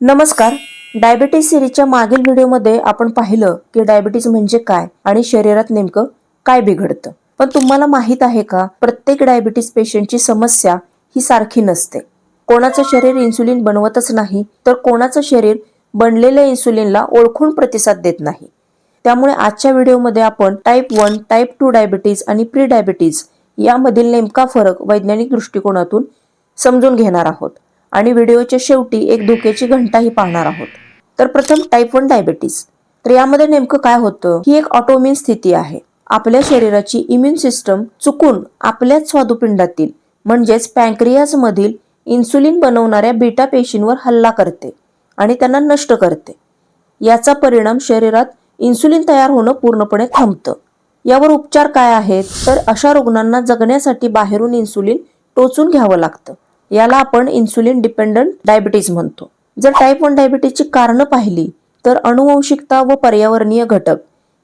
नमस्कार. डायबिटीज सिरीजच्या मागील व्हिडिओमध्ये आपण पाहिलं की डायबिटीज म्हणजे काय आणि शरीरात नेमकं काय बिघडतं. पण तुम्हाला माहीत आहे का प्रत्येक डायबिटीज पेशंटची समस्या ही सारखी नसते. कोणाचं शरीर इन्सुलिन बनवतच नाही तर कोणाचं शरीर बनलेल्या इन्सुलिनला ओळखून प्रतिसाद देत नाही. त्यामुळे आजच्या व्हिडिओमध्ये आपण type one type two diabetes आणि प्री डायबिटीज यामधील नेमका फरक वैज्ञानिक दृष्टिकोनातून समजून घेणार आहोत. आणि व्हिडिओच्या शेवटी एक धोक्याची घंटाही पाहणार आहोत. तर प्रथम टाईप वन डायबेटीस तर यामध्ये नेमकं काय होतं? ही एक ऑटोमिन स्थिती आहे. आपल्या शरीराची इम्युन सिस्टम चुकून आपल्याच स्वादुपिंडातील म्हणजेच पॅन्क्रियाज मधील इन्सुलिन बनवणाऱ्या बीटा पेशींवर हल्ला करते आणि त्यांना नष्ट करते. याचा परिणाम शरीरात इन्सुलिन तयार होणं पूर्णपणे थांबतं. यावर उपचार काय आहेत? तर अशा रुग्णांना जगण्यासाठी बाहेरून इन्सुलिन टोचून घ्यावं लागतं. याला आपण इन्सुलिन डिपेंडंट डायबिटीज म्हणतो. जर टाईप वन डायबिटीजची कारणं पाहिली तर अनुवंशिकता व पर्यावरणीय घटक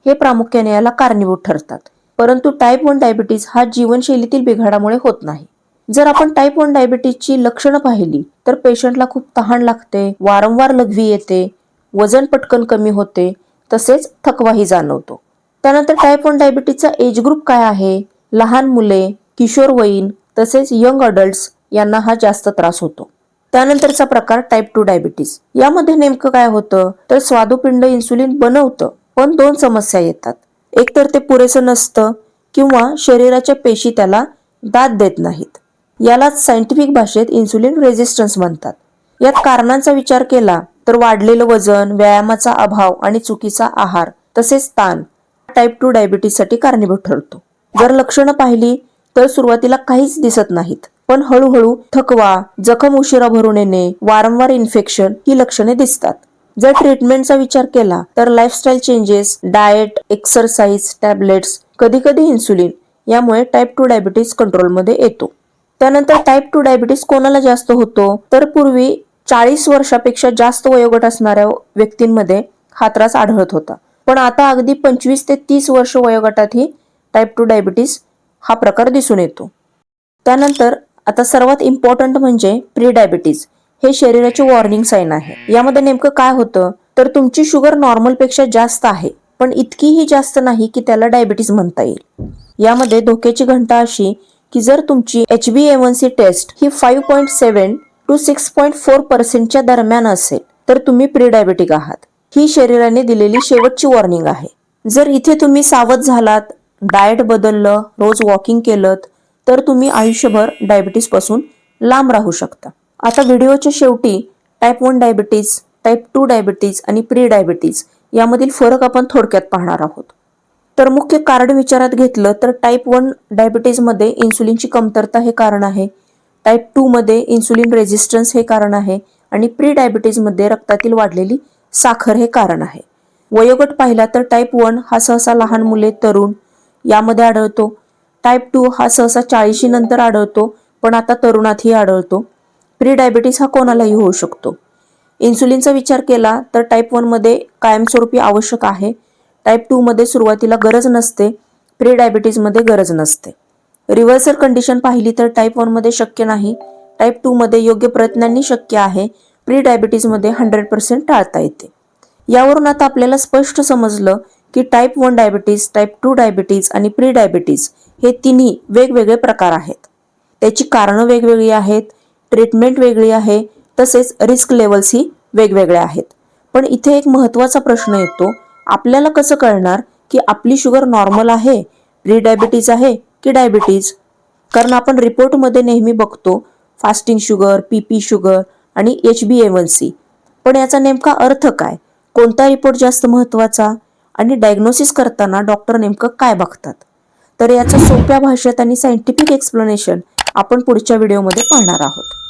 हे प्रामुख्याने याला कारणीभूत ठरतात. परंतु टाईप वन डायबिटीज हा जीवनशैलीतील बिघाडामुळे होत नाही. जर आपण टाईप वन डायबिटीजची लक्षणं पाहिली तर पेशंटला खूप तहान लागते वारंवार लघवी येते वजन पटकन कमी होते तसेच थकवाही जाणवतो. त्यानंतर टाईप वन डायबिटीजचा एज ग्रुप काय आहे? लहान मुले किशोरवयीन तसेच यंग अडल्ट्स यांना हा जास्त त्रास होतो. त्यानंतरचा प्रकार टाईप टू डायबिटीज यामध्ये नेमकं काय होतं? तर स्वादुपिंड इन्सुलिन बनवतं पण दोन समस्या येतात. एक तर ते पुरेसं नसतं किंवा शरीराच्या पेशी त्याला दाद देत नाहीत. यालाच सायंटिफिक भाषेत इन्सुलिन रेझिस्टन्स म्हणतात. यात कारणांचा विचार केला तर वाढलेलं वजन व्यायामाचा अभाव आणि चुकीचा आहार तसेच ताण टाईप टू डायबिटीजसाठी कारणीभूत ठरतो. जर लक्षणं पाहिली तर सुरुवातीला काहीच दिसत नाहीत. पण हळूहळू थकवा जखम उशिरा भरून येणे वारंवार इन्फेक्शन ही लक्षणे दिसतात. जर ट्रीटमेंटचा विचार केला तर lifestyle changes diet exercise tablets कधी कधी इन्सुलिन यामुळे टाईप टू डायबिटीज कंट्रोलमध्ये येतो. त्यानंतर टाईप टू डायबिटीज कोणाला जास्त होतो? तर पूर्वी चाळीस वर्षापेक्षा जास्त वयोगट असणाऱ्या व्यक्तींमध्ये हा त्रास आढळत होता. पण आता अगदी पंचवीस ते तीस वर्ष वयोगटातही टाईप टू डायबिटीज हा प्रकार दिसून येतो. त्यानंतर आता सर्वात इम्पॉर्टंट म्हणजे प्री डायबिटीज हे शरीराचे वॉर्निंग साईन आहे. यामध्ये नेमकं काय होतं? तर तुमची शुगर नॉर्मलपेक्षा जास्त आहे पण इतकीही जास्त नाही की त्याला डायबिटीज म्हणता येईल. यामध्ये धोक्याची घंटा अशी की जर तुमची H B N C test ही five point seven two six point four पर्सेंटच्या दरम्यान असेल तर तुम्ही प्री डायबिटिक आहात. ही शरीराने दिलेली शेवटची वॉर्निंग आहे. जर इथे तुम्ही सावध झालात डाएट बदललं रोज वॉकिंग केलं तर तुम्ही आयुष्यभर डायबिटीजपासून लांब राहू शकता. आता व्हिडिओच्या शेवटी type one diabetes type two diabetes आणि प्री डायबिटीज यामधील फरक आपण थोडक्यात पाहणार आहोत. तर मुख्य कारण विचारात घेतलं तर टाईप वन डायबिटीजमध्ये इन्सुलिनची कमतरता हे कारण आहे. टाईप टू मध्ये इन्सुलिन रेझिस्टन्स हे कारण आहे आणि प्री डायबिटीजमध्ये रक्तातील वाढलेली साखर हे कारण आहे. वयोगट पाहिला तर टाईप वन हा सहसा लहान मुले तरुण यामध्ये आढळतो. टाईप टू हा सहसा चाळीशी नंतर आढळतो पण आता तरुणातही आढळतो. प्री डायबिटीस हा कोणालाही होऊ शकतो. इन्सुलिनचा विचार केला तर टाईप वनमध्ये कायमस्वरूपी आवश्यक आहे. टाईप टूमध्ये सुरुवातीला गरज नसते प्री डायबिटीजमध्ये गरज नसते. रिव्हर्सल कंडिशन पाहिली तर टाईप वनमध्ये शक्य नाही. टाईप टूमध्ये योग्य प्रयत्नांनी शक्य आहे. प्री डायबिटीजमध्ये हंड्रेड पर्सेंट टाळता येते. यावरून आता आपल्याला स्पष्ट समजलं की type one diabetes type two diabetes आणि प्री डायबिटीज हे तिन्ही वेगवेगळे प्रकार आहेत. त्याची कारणं वेगवेगळी आहेत ट्रीटमेंट वेगळी आहे तसेच रिस्क लेवल्सही वेगवेगळ्या आहेत. पण इथे एक महत्त्वाचा प्रश्न येतो आपल्याला कसं कळणार की आपली शुगर नॉर्मल आहे प्री डायबिटीज आहे की डायबिटीज कारण आपण रिपोर्टमध्ये नेहमी बघतो fasting sugar P P sugar आणि H B A one C पण याचा नेमका अर्थ काय? कोणता रिपोर्ट जास्त महत्त्वाचा? आणि डायग्नोसिस करताना डॉक्टर नेमकं काय बघतात? तर याचं सोप्या भाषेत आणि सायंटिफिक एक्सप्लेनेशन आपण पुढच्या व्हिडिओमध्ये पाहणार आहोत.